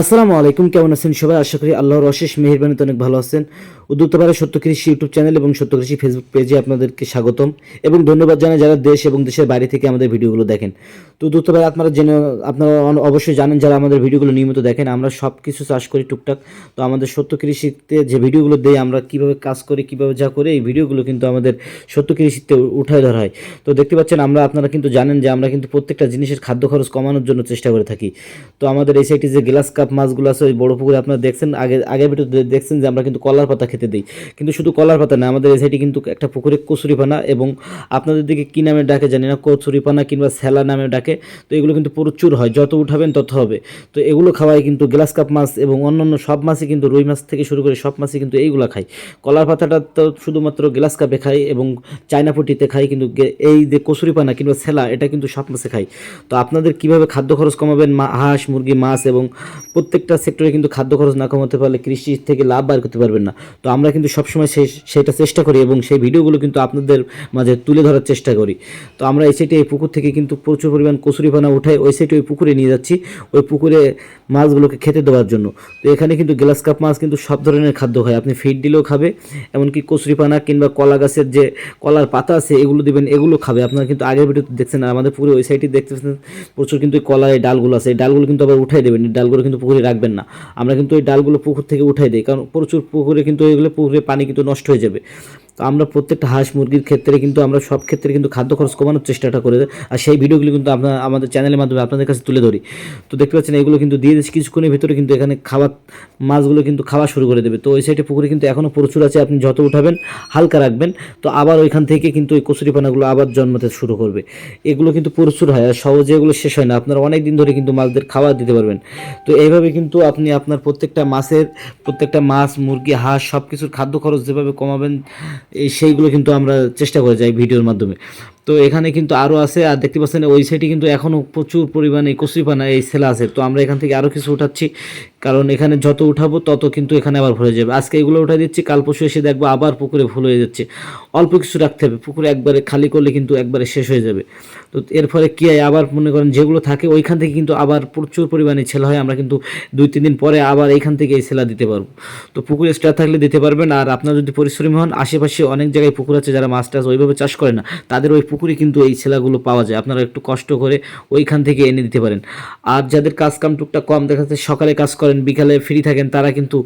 আসসালামু আলাইকুম, কেমন আছেন সবাই? আশা করি আল্লাহর অশেষ মেহেরবানিতে অনেক ভালো আছেন। উদ্যোক্তাপাড়া সত্য কৃষি ইউটিউব চ্যানেল এবং সত্য কৃষি ফেসবুক পেজে আপনাদেরকে স্বাগতম এবং ধন্যবাদ জানাই যারা দেশ এবং দেশের বাইরে থেকে আমাদের ভিডিওগুলো দেখেন। তো উদ্যোক্তাপাড়া আপনারা জেনে, আপনারা অবশ্যই জানেন যারা আমাদের ভিডিওগুলো নিয়মিত দেখেন, আমরা সব কিছু চাষ করি টুকটাক। তো আমাদের সত্য কৃষিতে যে ভিডিওগুলো দেই, আমরা কীভাবে কাজ করি, কীভাবে যা করি, এই ভিডিওগুলো কিন্তু আমাদের সত্য কৃষিতে উঠায় ধরা হয়। তো দেখতে পাচ্ছেন, আমরা, আপনারা কিন্তু জানেন যে আমরা কিন্তু প্রত্যেকটা জিনিসের খাদ্য খরচ কমানোর জন্য চেষ্টা করে থাকি। তো আমাদের এই সাইডে যে গ্লাস কাপ মাছগুলো আছে, ওই বড় পুকুরে আপনারা দেখছেন, আগে আগের ভিডিও দেখছেন যে আমরা কিন্তু কলার পাতা খেতে দিই। কিন্তু শুধু কলার পাতা না, আমাদের এই সাইডে কিন্তু একটা পুকুরে কচুরিপানা এবং আপনাদের দিকে কী নামে ডাকে জানি না কচুরিপানা কিংবা স্যালা নামে ডাকে, তো এগুলো কিন্তু প্রচুর হয়, যত উঠাবেন তত হবে। তো এগুলো খাওয়াই কিন্তু গ্লাস কাপ মাছ এবং অন্যান্য সব মাছই কিন্তু রুই মাছ থেকে শুরু করে সব মাছই কিন্তু এইগুলো খায় কলার পাতাটা তো শুধুমাত্র গ্লাস কাপে খাই এবং চায়না পটিতে খাই, কিন্তু এই যে কচুরিপানা কিংবা ছেলা এটা কিন্তু সব মাছে খাই। তো আপনাদের কীভাবে খাদ্য খরচ কমাবেন? হাঁস, মুরগি, মাছ এবং প্রত্যেকটা সেক্টরে কিন্তু খাদ্য খরচ না কমাতে পারলে কৃষি থেকে লাভ বার করতে পারবেন না। তো আমরা কিন্তু সবসময় সেই সেটা চেষ্টা করি এবং সেই ভিডিওগুলো কিন্তু আপনাদের মাঝে তুলে ধরার চেষ্টা করি। তো আমরা এই সাইডে এই পুকুর থেকে কিন্তু প্রচুর পরিমাণ কচুরিপানা উঠাই ওই সাইডে ওই পুকুরে নিয়ে যাচ্ছি। ওই পুকুরে মাছগুলোকে খেতে দেওয়ার জন্য। তো এখানে কিন্তু গ্লাস কাপ মাছ কিন্তু সব ধরনের খাদ্য খায় আপনি ফিড দিলেও খাবে, এমনকি কচুরিপানা কিংবা কলা গাছের যে কলার পাতা আছে, এগুলো দিবেন, এগুলো খাবে। আপনারা কিন্তু আগের ভিডিওতে দেখছেন, আমাদের পুকুরে ওই সাইডে দেখতে পাচ্ছেন প্রচুর কিন্তু কলার ডালগুলো আছে। এই ডালগুলো কিন্তু আবার উঠাই দেবেন। এই ডালগুলো কিন্তু পুকুরে রাখবেন না। আমরা কিন্তু ওই ডালগুলো পুকুর থেকে উঠাই দিই, কারণ প্রচুর পুকুরে কিন্তু ওইগুলো পুকুরে পানি কিন্তু নষ্ট হয়ে যাবে। তো আমরা প্রত্যেকটা হাঁস মুরগির ক্ষেত্রে কিন্তু আমরা সব ক্ষেত্রে কিন্তু খাদ্য খরচ কমানোর চেষ্টাটা করে। আর সেই ভিডিওগুলো কিন্তু আপনার আমাদের চ্যানেলের মাধ্যমে আপনাদের কাছে তুলে ধরি। তো দেখতে পাচ্ছেন এগুলো কিন্তু দিয়ে দিচ্ছি কিছুক্ষণের ভিতরে কিন্তু এখানে খাওয়া মাছগুলো কিন্তু খাওয়া শুরু করে দেবে। তো ওই সাইডে পুকুরে কিন্তু এখনও প্রচুর আছে। আপনি যত উঠাবেন, হালকা রাখবেন। তো আবার ওইখান থেকে কিন্তু ওই কচুরিপানাগুলো আবার জন্মাতে শুরু করবে। এগুলো কিন্তু প্রচুর হয়। আর সহজে এগুলো শেষ হয় না। আপনারা অনেক দিন ধরে কিন্তু মাছদের খাবার দিতে পারবেন। তো এইভাবে কিন্তু আপনি আপনার প্রত্যেকটা মাছের, প্রত্যেকটা মাছ, মুরগি, হাঁস সব কিছুর খাদ্য খরচ যেভাবে কমাবেন সেইগুলো কিন্তু আমরা চেষ্টা করে যাই ভিডিওর মাধ্যমে। তো এখানে কিন্তু আরও আছে, আর দেখতে পাচ্ছেন ওই সাইডে কিন্তু এখনও প্রচুর পরিমাণে কচুরিপানা এই সেলা আছে। তো আমরা এখান থেকে আরও কিছু উঠাচ্ছি। কারণ এখানে যত উঠাবো, তত কিন্তু এখানে আবার ভরে যাবে। আজকে এগুলো উঠা দিচ্ছি, কাল পরশু এসে দেখব আবার পুকুরে ভুল হয়ে যাচ্ছে। অল্প কিছু রাখতে হবে, পুকুরে একবারে খালি করলে কিন্তু একবারে শেষ হয়ে যাবে। তো এর ফলে কী হয়, আবার মনে করেন যেগুলো থাকে, ওইখান থেকে কিন্তু আবার প্রচুর পরিমাণে ছেলা হয়, আমরা কিন্তু দুই, তিন দিন পরে আবার এইখান থেকে এই ছেলা দিতে পারব। তো পুকুরে স্টার থাকলে দিতে পারবেন, আর আপনার যদি পরিশ্রমী হন, আশেপাশে অনেক জায়গায় পুকুর আছে, যারা মাছ টাছ ওইভাবে চাষ করে না, তাদের ওই পুকুরে কিন্তু এই ছেলাগুলো পাওয়া যায়। আপনারা একটু কষ্ট করে ওইখান থেকে এনে দিতে পারেন। আর যাদের কাজ কাম টুকটা কম দেখা যাচ্ছে সকালে কাজ করেন বিকালে ফ্রি থাকেন, তারা কিন্তু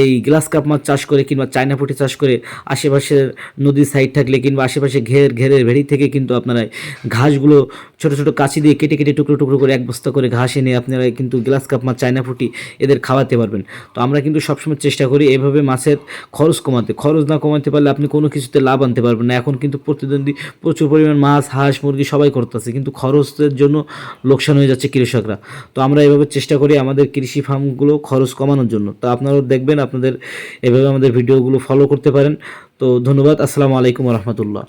এই গ্লাস কাপ মাছ চাষ করে কিংবা চায়না পুঁটি চাষ করে আশেপাশের নদীর সাইড থাকলে কিংবা আশেপাশে ঘের, ঘেরের ভেড়ি থেকে কিন্তু আপনারা ঘাসগুলো ছোট ছোট কাঁচি দিয়ে কেটে কেটে, টুকরো টুকরো করে এক বস্তা করে ঘাস এনে আপনারা কিন্তু গ্লাস কাপ মাছ, চায়না ফুটি এদের খাওয়াতে পারবেন। তো আমরা কিন্তু সবসময় চেষ্টা করি এভাবে মাছের খরচ কমাতে। খরচ না কমাতে পারলে আপনি কোনো কিছুতে লাভ আনতে পারবেন না। এখন কিন্তু প্রতিদ্বন্দ্বী প্রচুর পরিমাণ মাছ, হাঁস, মুরগি সবাই করতেছে, কিন্তু খরচের জন্য লোকসান হয়ে যাচ্ছে কৃষকরা। তো আমরা এভাবে চেষ্টা করি আমাদের কৃষি ফার্মগুলো খরচ কমানোর জন্য। তো আপনারাও দেখবেন, আপনাদের এভাবে আমাদের ভিডিওগুলো ফলো করতে পারেন। তো ধন্যবাদ, আসসালামু আলাইকুম রহমতুল্লাহ।